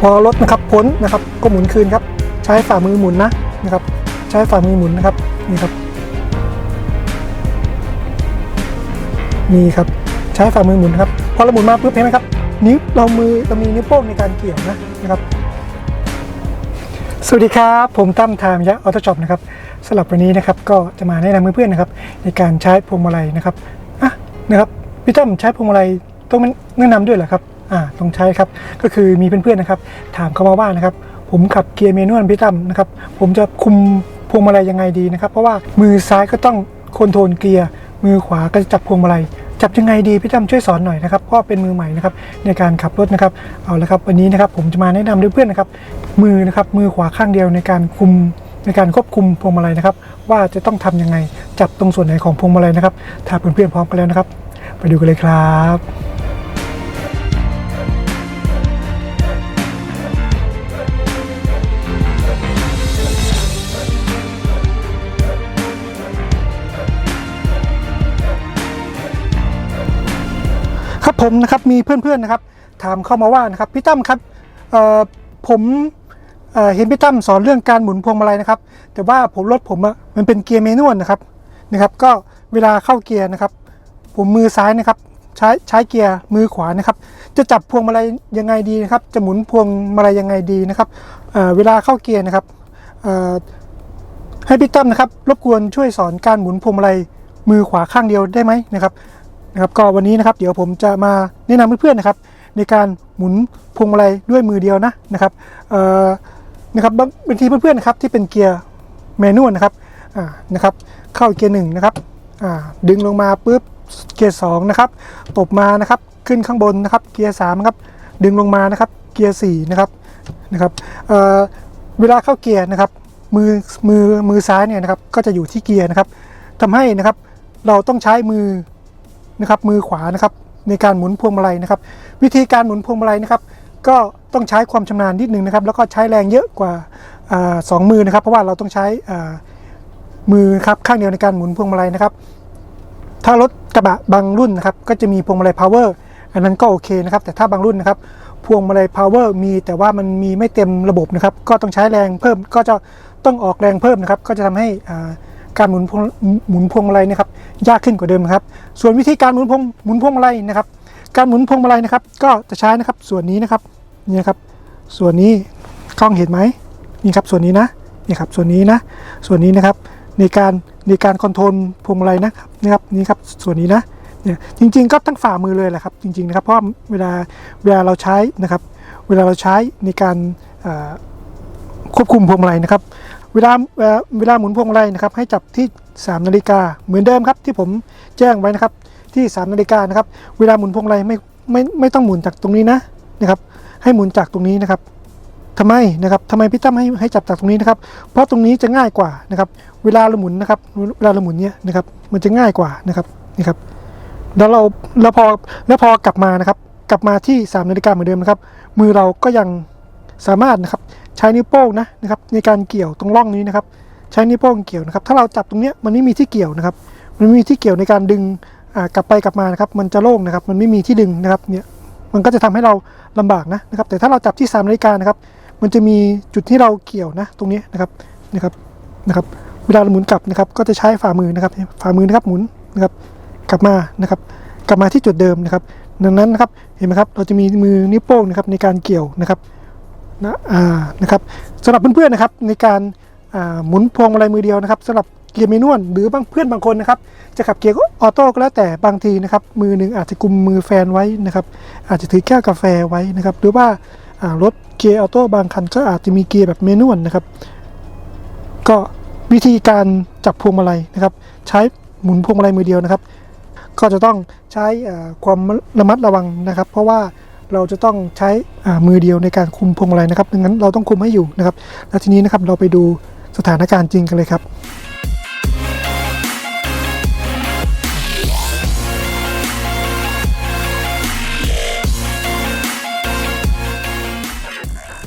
พอรถนะครับพ้นนะครับก็หมุนคืนครับ ใช้ฝ่ามือหมุนนะนะครับ ใช้ฝ่ามือหมุนนะครับนี่ครับนี่ครับใช้ฝ่ามือหมุนครับพอเราหมุนมาปุ๊บเห็นไหมครับนิ้วเรามือเรามีนิ้วโป้งในการเกี่ยวนะนะครับ สวัสดีครับ ผมตั้มไทม์ยะออโต้ช็อปนะครับสำหรับวันนี้นะครับก็จะมาแนะนำเพื่อนๆนะครับ ในการใช้พวงมาลัยนะครับอะนะครับพี่ตั้มใช้พวงมาลัยต้องแนะนำด้วยเหรอครับ อ่าต้องใช้ครับ ก็คือมีเพื่อนๆนะครับ ถามเข้ามาว่านะครับ ผมขับเกียร์เมนวลพี่ตั้มนะครับ ผมจะคุมพวงมาลัยยังไงดีนะครับ เพราะว่ามือซ้ายก็ต้องคอนโทรลเกียร์ มือขวาก็จะจับพวงมาลัย จับยังไงดีพี่ตั้มช่วยสอนหน่อยนะครับเพราะเป็นมือใหม่นะครับในการขับรถนะครับ เอาละครับวันนี้นะครับผมจะมาแนะนำเพื่อนๆนะครับ มือนะครับมือขวาข้างเดียวในการคุมในการควบคุมพวงมาลัยนะครับ ว่าจะต้องทำยังไง จับตรงส่วนไหนของพวงมาลัยนะครับ ถ้าเพื่อนๆพร้อมกันแล้วนะครับ ไปดูกันเลยครับ มนะครับมีเพื่อนๆนะครับ ถามเข้ามาว่านะครับพี่ตั้มครับผมเเห็นพี่ตั้มสอนเรื่องการหมุนพวงมาลัยนะครับ แต่ว่าผมรถผมอะมันเป็นเกียร์เมนวลนะครับนะครับ ก็เวลาเข้าเกียร์นะครับ ผมมือซ้ายนะครับ ใช้ใช้เกียร์มือขวานะครับ จะจับพวงมาลัยยังไงดีนะครับ จะหมุนพวงมาลัยยังไงดีนะครับเเวลาเข้าเกียร์นะครับให้พี่ตั้มนะครับ รบกวนช่วยสอนการหมุนพวงมาลัยมือขวาข้างเดียวได้ไหมนะครับ นะครับก็วันนี้นะครับเดี๋ยวผมจะมาแนะนำเพื่อนๆนะครับในการหมุนพวงมาลัยด้วยมือเดียวนะนะครับนะครับบางบางทีเพื่อนๆนะครับที่เป็นเกียร์แมนนวลนะครับนะครับเข้าเกียร์หนึ่งนะครับดึงลงมาปุ๊บเกียร์สองนะครับตบมานะครับขึ้นข้างบนนะครับเกียร์สามครับดึงลงมานะครับเกียร์สี่นะครับนะครับเเวลาเข้าเกียร์นะครับมือมือมือซ้ายเนี่ยนะครับก็จะอยู่ที่เกียร์นะครับทำให้นะครับเราต้องใช้มือ นะครับมือขวานะครับในการหมุนพวงมาลัยนะครับ วิธีการหมุนพวงมาลัยนะครับ ก็ต้องใช้ความชำนาญนิดนึงนะครับ แล้วก็ใช้แรงเยอะกว่าสองมือนะครับ เพราะว่าเราต้องใช้มือครับข้างเดียวในการหมุนพวงมาลัยนะครับ ถ้ารถกระบะบางรุ่นนะครับก็จะมีพวงมาลัย power อันนั้นก็โอเคนะครับ แต่ถ้าบางรุ่นนะครับพวงมาลัย power มีแต่ว่ามันมีไม่เต็มระบบนะครับ ก็ต้องใช้แรงเพิ่มก็จะต้องออกแรงเพิ่มนะครับ ก็จะทำให้อ่า การหมุนพวงหมุนพวงมาลัยนะครับยากขึ้นกว่าเดิมครับ ส่วนวิธีการหมุนพวงหมุนพวงมาลัยนะครับ การหมุนพวงมาลัยนะครับ ก็จะใช้นะครับส่วนนี้นะครับนี่ครับ ส่วนนี้กล้องเห็นไหมนี่ครับส่วนนี้นะนี่ครับส่วนนี้นะ ส่วนนี้นะครับในการในการคอนโทรลพวงมาลัยนะครับนี่ครับนี่ครับส่วนนี้นะเนี่ยจริง ๆ ก็ตั้งฝ่ามือเลยแหละครับ จริง ๆ นะครับ เพราะเวลาเวลาเราใช้นะครับ เวลาเราใช้ในการควบคุมพวงมาลัยนะครับ เวลาเวลาหมุนพวงมาลัยนะครับให้จับที่ 3 นาฬิกาเหมือนเดิมครับที่ผมแจ้งไว้นะครับที่ 3 นาฬิกานะครับเวลาหมุนพวงมาลัยไม่ไม่ไม่ต้องหมุนจากตรงนี้นะนะครับให้หมุนจากตรงนี้นะครับทำไมนะครับทำไมพี่ตั้มให้ให้จับจากตรงนี้นะครับ เพราะตรงนี้จะง่ายกว่านะครับ เวลาเราหมุนนะครับ เวลาเราหมุนเนี้ยนะครับ มันจะง่ายกว่านะครับนี่ครับ แล้วเราแล้วพอแล้วพอกลับมานะครับ กลับมาที่3นาฬิกาเหมือนเดิมนะครับ มือเราก็ยัง สามารถนะครับใช้นิ้วโป้งนะนะครับในการเกี่ยวตรงร่องนี้นะครับ ใช้นิ้วโป้งเกี่ยวนะครับ ถ้าเราจับตรงเนี้ยมันไม่มีที่เกี่ยวนะครับ มันไม่มีที่เกี่ยวในการดึงกลับไปกลับมานะครับ มันจะโล่งนะครับ มันไม่มีที่ดึงนะครับเนี่ยมันก็จะทำให้เราลำบากนะนะครับ แต่ถ้าเราจับที่3นาฬิกานะครับ มันจะมีจุดที่เราเกี่ยวนะตรงนี้นะครับนะครับนะครับ เวลาเราหมุนกลับนะครับ ก็จะใช้ฝ่ามือนะครับ ฝ่ามือนะครับหมุนนะครับ กลับมานะครับ กลับมาที่จุดเดิมนะครับ ดังนั้นนะครับเห็นไหมครับเราจะมีมือนิ้วโป้งนะครับในการเกี่ยวนะครับ นะนะครับสำหรับเพื่อนๆนะครับในการหมุนพวงมาลัยมือเดียวนะครับสำหรับเกียร์เมนวลหรือบางเพื่อนบางคนนะครับ จะขับเกียร์ออโต้ก็แล้วแต่บางทีนะครับ มือหนึ่งอาจจะกุมมือแฟนไว้นะครับ อาจจะถือแก้วกาแฟไว้นะครับ หรือว่ารถเกียร์ออโต้บางคันก็อาจจะมีเกียร์แบบเมนวลนะครับ ก็วิธีการจับพวงมาลัยนะครับ ใช้หมุนพวงมาลัยมือเดียวนะครับ ก็จะต้องใช้ความระมัดระวังนะครับ เพราะว่า เราจะต้องใช้มือเดียวในการคุมพวงมาลัยนะครับดังนั้นเราต้องคุมให้อยู่นะครับ แล้วทีนี้นะครับเราไปดูสถานการณ์จริงกันเลยครับ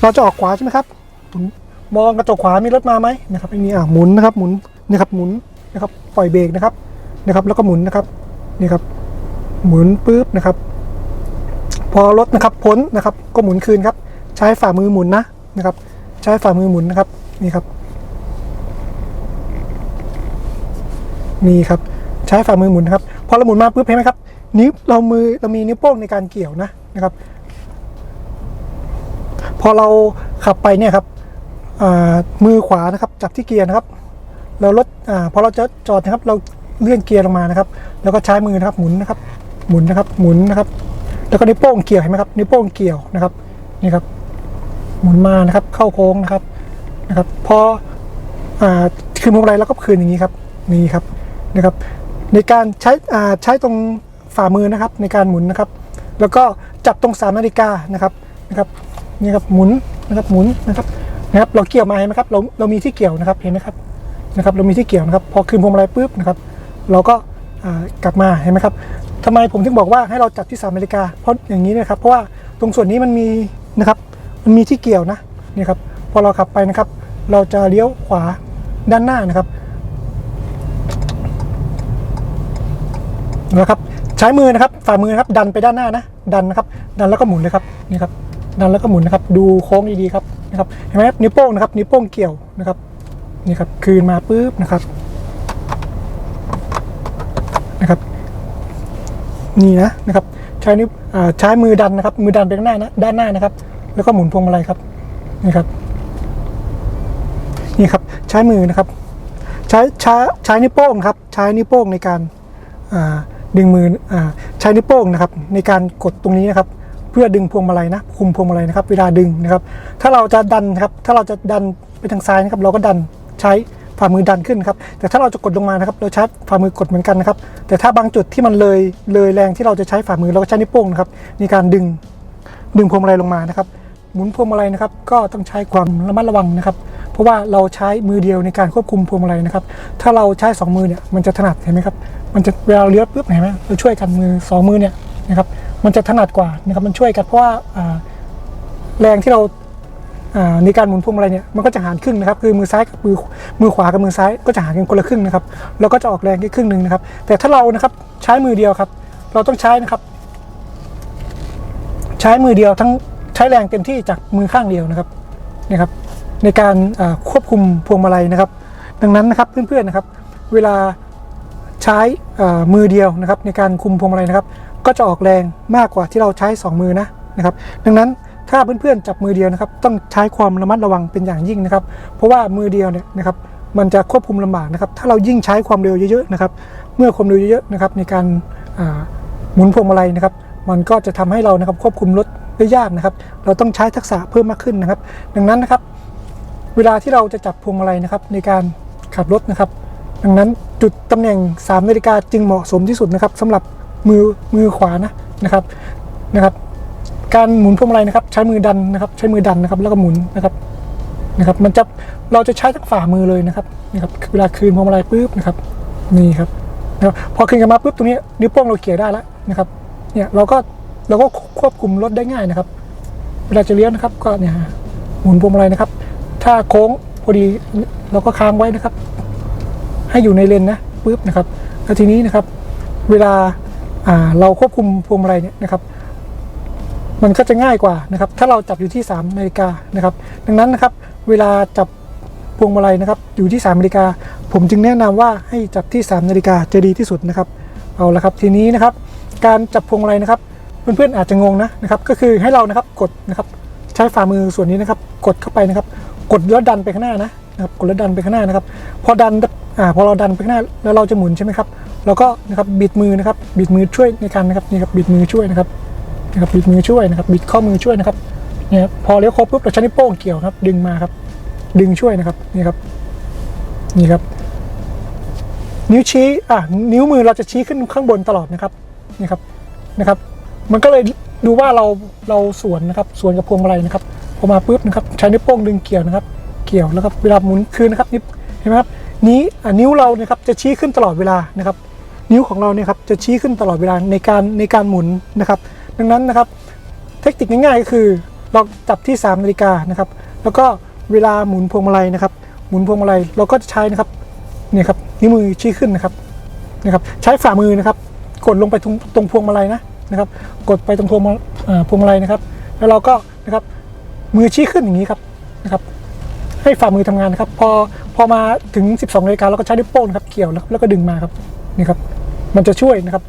เราจะออกขวาใช่ไหมครับมมองกระจกขวามีรถมาไหมนะครับไม่มีอะหมุนนะครับหมุนนะครับหมุนนะครับปล่อยเบรกนะครับนะครับ แล้วก็หมุนนะครับนี่ครับ หมุนปุ๊บนะครับ พอรถนะครับพ้นนะครับก็หมุนคืนครับ ใช้ฝ่ามือหมุนนะนะครับ ใช้ฝ่ามือหมุนนะครับนี่ครับนี่ครับใช้ฝ่ามือหมุนนะครับ พอเราหมุนมาปุ๊บเห็นไหมครับนิ้วเรามือเรามีนิ้วโป้งในการเกี่ยวนะนะครับ พอเราขับไปเนี่ยครับมือขวานะครับ จับที่เกียร์นะครับ เราลดอ่าพอเราจะจอดนะครับ เราเลื่อนเกียร์ลงมานะครับ แล้วก็ใช้มือนะครับหมุนนะครับ หมุนนะครับหมุนนะครับ แล้วก็นิ้วโป้งเกี่ยวเห็นไหมครับนิ้วโป้งเกี่ยวนะครับนี่ครับหมุนมานะครับเข้าโค้งนะครับนะครับพออคืนพวงมาลัยแล้วก็คืนอย่างนี้ครับนี่ครับนะครับ ในการใช้ใช้ตรงฝ่ามือนะครับในการหมุนนะครับ แล้วก็จับตรงสามนาฬิกานะครับนะครับนี่ครับหมุนนะครับหมุนนะครับนะครับเราเกี่ยวมาเห็นไหมครับเราเรามีที่เกี่ยวนะครับเห็นไหมครับนะครับ เรามีที่เกี่ยวนะครับ พอคืนพวงมาลัยปุ๊บนะครับ เราก็กลับมาเห็นไหมครับ ทำไมผมถึงบอกว่าให้เราจับที่3นาฬิกา เพราะอย่างนี้นะครับ เพราะว่าตรงส่วนนี้มันมีนะครับ มันมีที่เกี่ยวนะนี่ครับ พอเราขับไปนะครับ เราจะเลี้ยวขวาด้านหน้านะครับนะครับใช้มือนะครับฝ่ามือนะครับดันไปด้านหน้านะ ดันนะครับ ดันแล้วก็หมุนเลยครับนี่ครับ ดันแล้วก็หมุนนะครับ ดูโค้งดีๆครับนะครับเห็นไหมครับนิ้วโป้งนะครับนิ้วโป้งเกี่ยวนะครับนี่ครับคืนมาปุ๊บนะครับ นี่นะนะครับ ใช้นิ้วใช้มือดันนะครับ มือดันไปข้างหน้านะด้านหน้านะครับ แล้วก็หมุนพวงมาลัยครับนี่ครับ นี่ครับใช้มือนะครับ ใช้ใช้ใช้นิ้วโป้งครับ ใช้นิ้วโป้งในการดึงมืออใช้นิ้วโป้งนะครับ ในการกดตรงนี้นะครับ เพื่อดึงพวงมาลัยนะคุมพวงมาลัยนะครับ เวลาดึงนะครับ ถ้าเราจะดันครับ ถ้าเราจะดันไปทางซ้ายนะครับ เราก็ดันใช้ ฝ่ามือดันขึ้นครับ แต่ถ้าเราจะกดลงมานะครับ เราใช้ฝ่ามือกดเหมือนกันนะครับ แต่ถ้าบางจุดที่มันเลยเลยแรงที่เราจะใช้ฝ่ามือเราก็ใช้นิ้วโป้งนะครับในการดึงดึงพวงมาลัยลงมานะครับ หมุนพวงมาลัยนะครับ ก็ต้องใช้ความระมัดระวังนะครับ เพราะว่าเราใช้มือเดียวในการควบคุมพวงมาลัยนะครับ ถ้าเราใช้สองมือเนี่ยมันจะถนัดเห็นไหมครับ มันจะเวลาเลี้ยวปุ๊บเห็นไหมเราช่วยกันมือสองมือเนี่ยนะครับ มันจะถนัดกว่านะครับ มันช่วยกันเพราะว่าแรงที่เรา ในการหมุนพวงมาลัยเนี่ยมันก็จะหารครึ่งนะครับคือมือซ้ายกับมือมือขวากับมือซ้ายก็จะหารกันคนละครึ่งนะครับเราก็จะออกแรงแค่ครึ่งหนึ่งนะครับ แต่ถ้าเรานะครับใช้มือเดียวครับ เราต้องใช้นะครับ ใช้มือเดียวทั้งใช้แรงเต็มที่จากมือข้างเดียวนะครับนี่ครับ ในการควบคุมพวงมาลัยนะครับ ดังนั้นนะครับเพื่อนๆนะครับ เวลาใช้มือเดียวนะครับ ในการคุมพวงมาลัยนะครับ ก็จะออกแรงมากกว่าที่เราใช้ 2 มือนะนะครับ ดังนั้น ถ้าเพื่อนๆจับมือเดียวนะครับ ต้องใช้ความระมัดระวังเป็นอย่างยิ่งนะครับ เพราะว่ามือเดียวเนี่ยนะครับมันจะควบคุมลำบากนะครับ ถ้าเรายิ่งใช้ความเร็วเยอะๆนะครับ เมื่อความเร็วเยอะๆนะครับในการหมุนพวงมาลัยนะครับ มันก็จะทำให้เรานะครับควบคุมรถได้ยากนะครับ เราต้องใช้ทักษะเพิ่มมากขึ้นนะครับ ดังนั้นนะครับ เวลาที่เราจะจับพวงมาลัยนะครับ ในการขับรถนะครับ ดังนั้นจุดตำแหน่ง3นาฬิกาจึงเหมาะสมที่สุดนะครับสำหรับมือมือขวานะนะครับนะครับ การหมุนพวงมาลัยนะครับ ใช้มือดันนะครับ ใช้มือดันนะครับ แล้วก็หมุนนะครับนะครับ มันจะเราจะใช้ทั้งฝ่ามือเลยนะครับนะครับเวลาคืนพวงมาลัยปุ๊บนะครับนี่ครับนะครับพอคืนกันมาปุ๊บตรงนี้นิ้วโป้งเราเขี่ยได้แล้วนะครับเนี่ยเราก็เราก็ควบคุมรถได้ง่ายนะครับ เวลาจะเลี้ยวนะครับ ก็เนี่ยหมุนพวงมาลัยนะครับ ถ้าโค้งพอดีเราก็ค้างไว้นะครับ ให้อยู่ในเลนนะปุ๊บนะครับแล้วทีนี้นะครับ เวลาเราควบคุมพวงมาลัยเนี่ยนะครับ มันก็จะง่ายกว่านะครับ ถ้าเราจับอยู่ที่3นาฬิกานะครับ ดังนั้นนะครับ เวลาจับพวงมาลัยนะครับ อยู่ที่3นาฬิกา ผมจึงแนะนำว่าให้จับที่3นาฬิกาจะดีที่สุดนะครับ เอาละครับ ทีนี้นะครับ การจับพวงมาลัยนะครับ เพื่อนๆอาจจะงงนะนะครับ ก็คือให้เรานะครับกดนะครับ ใช้ฝ่ามือส่วนนี้นะครับ กดเข้าไปนะครับ กดแล้วดันไปข้างหน้านะนะครับ กดแล้วดันไปข้างหน้านะครับ พอดันอ่าพอเราดันไปข้างหน้าแล้วเราจะหมุนใช่ไหมครับเราก็นะครับบิดมือนะครับ บิดมือช่วยในการนะครับนี่ครับบิดมือช่วยนะครับ นะครับบิดมือช่วยนะครับบิดข้อมือช่วยนะครับเนี่ยพอเลี้ยวครบปุ๊บเราใช้นิ้วโป้งเกี่ยวครับ ดึงมาครับ ดึงช่วยนะครับนี่ครับนี่ครับ นิ้วชี้อะนิ้วมือเราจะชี้ขึ้นข้างบนตลอดนะครับนี่ครับนะครับ มันก็เลยดูว่าเราเราสวนนะครับสวนกับพวงมาลัยนะครับพอมาปุ๊บนะครับใช้นิ้วโป้งดึงเกี่ยวนะครับ เกี่ยวแล้วก็เวลาหมุนคืนนะครับนิ้วเห็นไหมครับนี้อะนิ้วเราเนี่ยครับจะชี้ขึ้นตลอดเวลานะครับ นิ้วของเราเนี่ยครับจะชี้ขึ้นตลอดเวลาในการในการหมุนนะครับ ดังนั้นนะครับเทคนิคง่ายๆก็คือเราจับที่ 3 นาฬิกานะครับ แล้วก็เวลาหมุนพวงมาลัยนะครับ หมุนพวงมาลัยเราก็จะใช้นะครับเนี่ยครับนิ้วมือชี้ขึ้นนะครับนะครับ ใช้ฝ่ามือนะครับ กดลงไปตรงตรงพวงมาลัยนะนะครับ กดไปตรงพวงมาพวงมาลัยนะครับ แล้วเราก็นะครับมือชี้ขึ้นอย่างนี้ครับนะครับ ให้ฝ่ามือทำงานนะครับ พอพอมาถึง 12นาฬิกาเราก็ใช้นิ้วโป้งนะครับเกี่ยวแล้วแล้วก็ดึงมาครับนี่ครับ มันจะช่วยนะครับ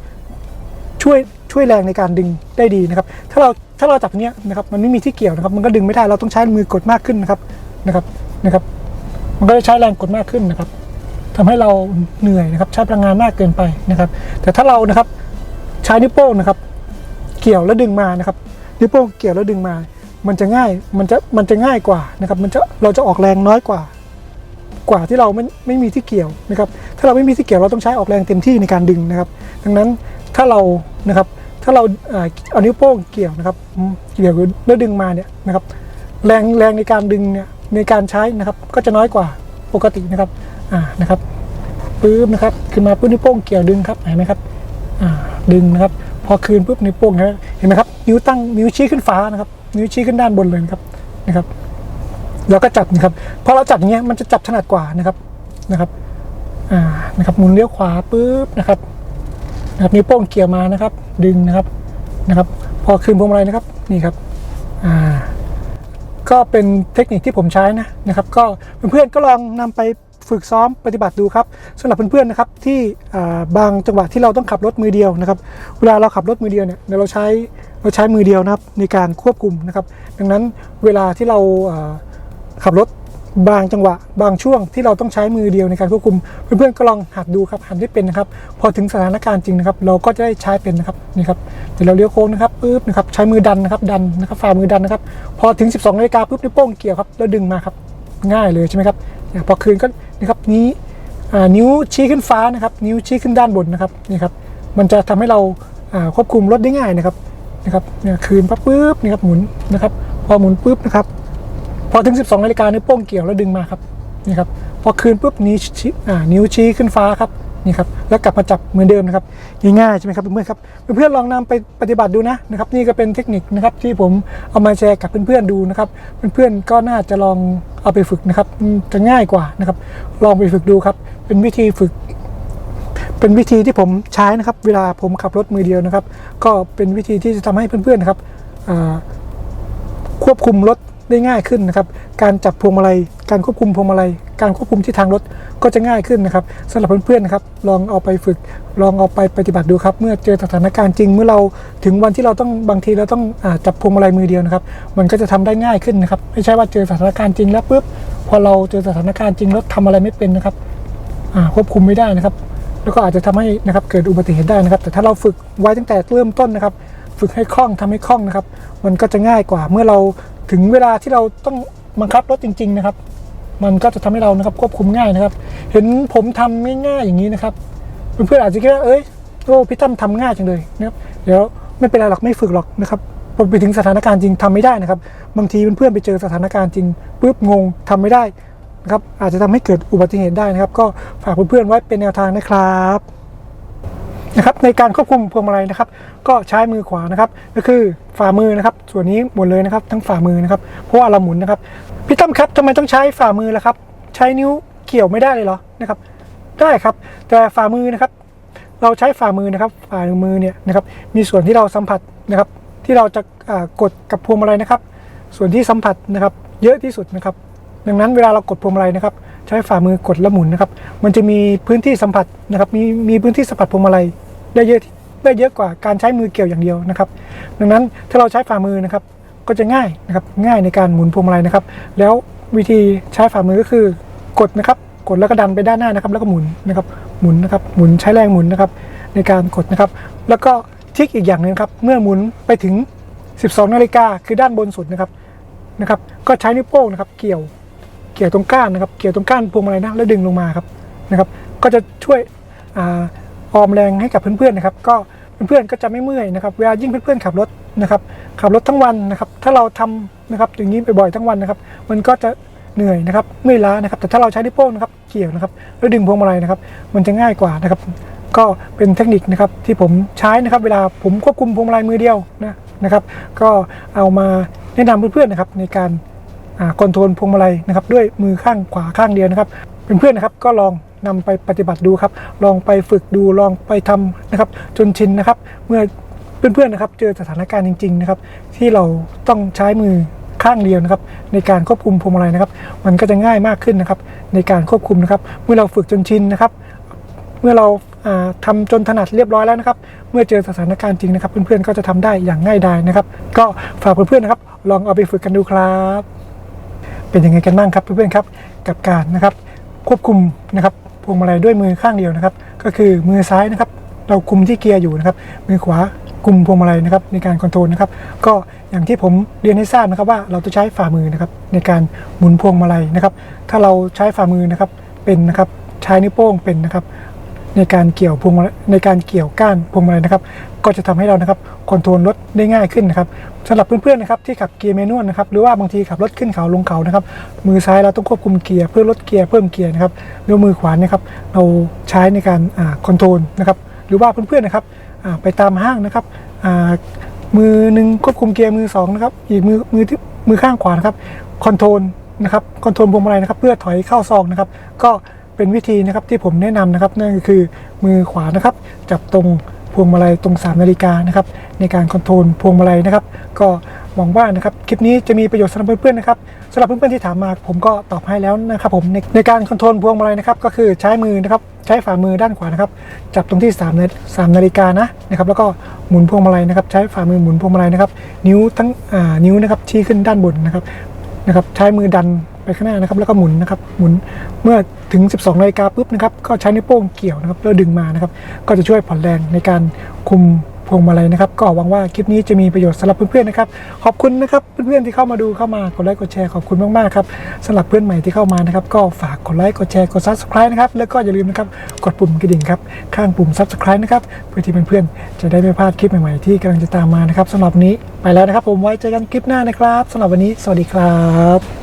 ช่วยช่วยแรงในการดึงได้ดีนะครับ ถ้าเราถ้าเราจับเนี้ยนะครับมันไม่มีที่เกี่ยวนะครับ มันก็ดึงไม่ได้เราต้องใช้มือกดมากขึ้นนะครับนะครับนะครับ มันก็จะใช้แรงกดมากขึ้นนะครับทำให้เราเหนื่อยนะครับ ใช้พลังงานมากเกินไปนะครับ แต่ถ้าเรานะครับใช้นิ้วโป้งนะครับ เกี่ยวแล้วดึงมานะครับนิ้วโป้งเกี่ยวแล้วดึงมา มันจะง่ายมันจะมันจะง่ายกว่านะครับ มันจะเราจะออกแรงน้อยกว่ากว่าที่เราไม่ไม่มีที่เกี่ยวนะครับ ถ้าเราไม่มีที่เกี่ยวเราต้องใช้ออกแรงเต็มที่ในการดึงนะครับ ดังนั้นถ้าเรา นะครับ ถ้าเราเอานิ้วโป้งเกี่ยวนะครับ เกี่ยวแล้วดึงมาเนี่ยนะครับ แรงแรงในการดึงเนี่ยในการใช้นะครับ ก็จะน้อยกว่าปกตินะครับ อ่า นะครับปื๊บนะครับ ขึ้นมาปุ๊บนิ้วโป้งเกี่ยวดึงครับ เห็นไหมครับ อ่า ดึงนะครับ พอคืนปุ๊บนิ้วโป้งเห็นไหมเห็นไหมครับ นิ้วตั้งนิ้วชี้ขึ้นฟ้านะครับ นิ้วชี้ขึ้นด้านบนเลยนะครับ นะครับแล้วก็จับนะครับ พอเราจับอย่างเงี้ยมันจะจับถนัดกว่านะครับ นะครับ อ่า นะครับ หมุนเลี้ยวขวาปุ๊บนะครับ นะครับนิ้วโป้งเกี่ยวมานะครับ ดึงนะครับนะครับ พอคืนพวงมาลัยนะครับนี่ครับอ่าก็เป็นเทคนิคที่ผมใช้นะนะครับ ก็เพื่อนๆก็ลองนำไปฝึกซ้อมปฏิบัติดูครับสำหรับเพื่อนๆนะครับที่บางจังหวะที่เราต้องขับรถมือเดียวนะครับ เวลาเราขับรถมือเดียวเนี่ยเราใช้เราใช้มือเดียวนะครับในการควบคุมนะครับ ดังนั้นเวลาที่เราขับรถ บางจังหวะ บางช่วงที่เราต้องใช้มือเดียวในการควบคุม เพื่อนๆก็ลองหัดดูครับหัดให้เป็นนะครับ พอถึงสถานการณ์จริงนะครับ เราก็จะได้ใช้เป็นนะครับนี่ครับเดี๋ยวเราเลี้ยวโค้งนะครับปุ๊บนะครับใช้มือดันนะครับดันนะครับฝ่ามือดันนะครับ พอถึง 12นาฬิกาปุ๊บนิ้วโป้งเกี่ยวครับแล้วดึงมาครับง่ายเลยใช่ไหมครับเนี่ยพอคืนก็นะครับนี้อ่านิ้วชี้ขึ้นฟ้านะครับ นิ้วชี้ขึ้นด้านบนนะครับนี่ครับมันจะทำให้เราควบคุมรถได้ง่ายนะครับนะครับเนี่ยคืนปั๊บปุ๊บนี่ครับหมุนนะครับ พอหมุนปุ๊บนะครับ พอถึง 12นาฬิกานิ้วโป้งเกี่ยวแล้วดึงมาครับนี่ครับพอคืนปุ๊บนิ้วชี้นิ้วชี้ขึ้นฟ้าครับนี่ครับแล้วกลับมาจับเหมือนเดิมนะครับง่ายๆใช่ไหมครับเพื่อนๆครับเพื่อนๆลองนำไปปฏิบัติดูนะนะครับ นี่ก็เป็นเทคนิคนะครับที่ผมเอามาแชร์กับเพื่อนๆดูนะครับเพื่อนๆก็น่าจะลองเอาไปฝึกนะครับจะง่ายกว่านะครับ ลองไปฝึกดูครับ เป็นวิธีฝึก เป็นวิธีที่ผมใช้นะครับ เวลาผมขับรถมือเดียวนะครับ ก็เป็นวิธีที่จะทำให้เพื่อนๆนะครับควบคุมรถ ได้ง่ายขึ้นนะครับ การจับพวงมาลัย การควบคุมพวงมาลัย การควบคุมที่ทางรถก็จะง่ายขึ้นนะครับสำหรับเพื่อนๆนะครับ ลองเอาไปฝึก ลองเอาไปปฏิบัติดูครับ เมื่อเจอสถานการณ์จริง เมื่อเราถึงวันที่เราต้องบางทีเราต้องอจับพวงมาลัยมือเดียวนะครับ มันก็จะทำได้ง่ายขึ้นนะครับ ไม่ใช่ว่าเจอสถานการณ์จริงแล้วปุ๊บ พอเราเจอสถานการณ์จริงแล้วทำอะไรไม่เป็นนะครับควบคุมไม่ได้นะครับ แล้วก็อาจจะทำให้นะครับเกิดอุบัติเหตุได้นะครับ แต่ถ้าเราฝึกไว้ตั้งแต่เริ่มต้นนะครับ ฝึกให้คล่องทำให้คล่องนะครับ มันก็จะง่ายกว่าเมื่อเรา ถึงเวลาที่เราต้องบังคับรถจริง ๆ นะครับ มันก็จะทำให้เรานะครับควบคุมง่ายนะครับ เห็นผมทำง่ายๆอย่างนี้นะครับเพื่อนๆอาจจะคิดว่าเอ้ยโอ้พี่ตั้มทำง่ายจังเลยนะครับเดี๋ยวไม่เป็นไรหรอกไม่ฝึกหรอกนะครับพอไปถึงสถานการณ์จริงทำไม่ได้นะครับ บางทีเพื่อนๆไปเจอสถานการณ์จริงปุ๊บงงทำไม่ได้นะครับอาจจะทำให้เกิดอุบัติเหตุได้นะครับ ก็ฝากเพื่อนๆไว้เป็นแนวทางนะครับ นะครับในการควบคุมพวงมาลัยนะครับ ก็ใช้มือขวานะครับ ก็คือฝ่ามือนะครับ ส่วนนี้หมดเลยนะครับ ทั้งฝ่ามือนะครับเพราะว่าเราหมุนนะครับพี่ตั้มครับทำไมต้องใช้ฝ่ามือล่ะครับ ใช้นิ้วเกี่ยวไม่ได้เลยเหรอนะครับ ได้ครับ แต่ฝ่ามือนะครับ เราใช้ฝ่ามือนะครับฝ่ามือเนี่ยนะครับ มีส่วนที่เราสัมผัสนะครับ ที่เราจะกดกับพวงมาลัยนะครับ ส่วนที่สัมผัสนะครับ เยอะที่สุดนะครับ ดังนั้นเวลาเรากดพวงมาลัยนะครับ ช้ฝ่ามือกดและหมุนนะครับ มันจะมีพื้นที่สัมผัสนะครับ มีมีพื้นที่สัมผัสพวงมาลัยได้เยอะได้เยอะกว่าการใช้มือเกี่ยวอย่างเดียวนะครับ ดังนั้นถ้าเราใช้ฝ่ามือนะครับก็จะง่ายนะครับง่ายในการหมุนพวงมาลัยนะครับ แล้ววิธีใช้ฝ่ามือก็คือกดนะครับ กดแล้วก็ดันไปด้านหน้านะครับ แล้วก็หมุนนะครับหมุนนะครับหมุนใช้แรงหมุนนะครับ ในการกดนะครับ แล้วก็ทิกอีกอย่างหนึงครับเมื่อหมุนไปถึง 12 นาฬิกาคือด้านบนสุดนะครับนะครับ ก็ใช้นิ้วโป้งนะครับ เกี่ยว เกี่ยวตรงก้านนะครับ เกี่ยวตรงก้านพวงมาลัยนะแล้วดึงลงมาครับนะครับ ก็จะช่วยออมแรงให้กับเพื่อนๆนะครับ ก็เพื่อนๆก็จะไม่เมื่อยนะครับ เวลายิ่งเพื่อนๆขับรถนะครับขับรถทั้งวันนะครับ ถ้าเราทำนะครับอย่างนี้บ่อยๆทั้งวันนะครับ มันก็จะเหนื่อยนะครับเมื่อยล้านะครับ แต่ถ้าเราใช้นิ้วโป้งนะครับเกี่ยวนะครับแล้วดึงพวงมาลัยนะครับ มันจะง่ายกว่านะครับ ก็เป็นเทคนิคนะครับที่ผมใช้นะครับ เวลาผมควบคุมพวงมาลัยมือเดียวนะนะครับ ก็เอามาแนะนำเพื่อนๆนะครับในการ คอนโทรลพวงมาลัยนะครับด้วยมือข้างขวาข้างเดียวนะครับเพื่อนๆนะครับก็ลองนำไปปฏิบัติดูครับ ลองไปฝึกดูลองไปทำนะครับ จนชินนะครับ เมื่อเพื่อนๆนะครับ เจอสถานการณ์จริง ๆนะครับ ที่เราต้องใช้มือข้างเดียวนะครับ ในการควบคุมพวงมาลัยนะครับ มันก็จะง่ายมากขึ้นนะครับ ในการควบคุมนะครับ เมื่อเราฝึกจนชินนะครับ เมื่อเราทำาจนถนัดเรียบร้อยแล้วนะครับ เมื่อเจอสถานการณ์จริงนะครับ เพื่อนๆก็จะทำได้อย่างง่ายดายนะครับ ก็ฝากเพื่อนๆนะครับ ลองเอาไปฝึกกันดูครับ เป็นยังไงกันบ้างครับเพื่อนๆครับกับการนะครับควบคุมนะครับพวงมาลัยด้วยมือข้างเดียวนะครับ ก็คือมือซ้ายนะครับ เราคุมที่เกียร์อยู่นะครับ มือขวาคุมพวงมาลัยนะครับในการคอนโทรลนะครับ ก็อย่างที่ผมเรียนให้ทราบนะครับว่าเราจะใช้ฝ่ามือนะครับในการหมุนพวงมาลัยนะครับ ถ้าเราใช้ฝ่ามือนะครับเป็นนะครับใช้นิ้วโป้งเป็นนะครับในการเกี่ยวพวงในการเกี่ยวก้านพวงมาลัยนะครับ ก็จะทำให้เรานะครับคอนโทรลรถได้ง่ายขึ้นนะครับสำหรับเพื่อนๆนะครับที่ขับเกียร์แมนนวลนะครับหรือว่าบางทีขับรถขึ้นเขาลงเขานะครับมือซ้ายเราต้องควบคุมเกียร์เพื่อลดเกียร์เพิ่มเกียร์นะครับแล้วมือขวานี่ยครับเราใช้ในการคอนโทรลนะครับหรือว่าเพื่อนๆนะครับอ่าไปตามห้างนะครับอ่ามือหนึ่งควบคุมเกียร์มือสองนะครับอีกมือมือที่มือข้างขวานะครับคอนโทรลนะครับคอนโทรลพวงมาลัยนะครับเพื่อถอยเข้าซองนะครับก็เป็นวิธีนะครับที่ผมแนะนำนะครับนั่นก็คือมือขวานะครับจับตรง พวงมาลัยตรง 3 นาฬิกานะครับในการคอนโทรลพวงมาลัยนะครับ ก็หวังว่านะครับคลิปนี้จะมีประโยชน์สำหรับเพื่อนๆนะครับสำหรับเพื่อนๆที่ถามมาผมก็ตอบให้แล้วนะครับผมในในการคอนโทรลพวงมาลัยนะครับก็คือใช้มือนะครับใช้ฝ่ามือด้านขวานะครับจับตรงที่3นา3นาฬิกานะนะครับแล้วก็หมุนพวงมาลัยนะครับใช้ฝ่ามือหมุนพวงมาลัยนะครับนิ้วทั้งอ่านิ้วนะครับชี้ขึ้นด้านบนนะครับนะครับใช้มือดัน ไปข้างหน้านะครับแล้วก็หมุนนะครับหมุนเมื่อถึง 12นาฬิกาปุ๊บนะครับก็ใช้นิ้วโป้งเกี่ยวนะครับแล้วดึงมานะครับก็จะช่วยผ่อนแรงในการคุมพวงมาลัยนะครับ ก็หวังว่าคลิปนี้จะมีประโยชน์สำหรับเพื่อนๆนะครับขอบคุณนะครับเพื่อนๆที่เข้ามาดูเข้ามากดไลค์กดแชร์ขอบคุณมากๆครับสำหรับเพื่อนใหม่ที่เข้ามานะครับก็ฝากกดไลค์กดแชร์กด subscribe นะครับแล้วก็อย่าลืมนะครับกดปุ่มกระดิ่งครับข้างปุ่ม subscribe นะครับเพื่อที่เพื่อนๆจะได้ไม่พลาดคลิปใหม่ๆที่กำลังจะตามมานะครับสำหรับนี้ไปแล้วนะครับ ผมไว้เจอกันคลิปหน้านะครับสำหรับวันนี้ สวัสดีครับ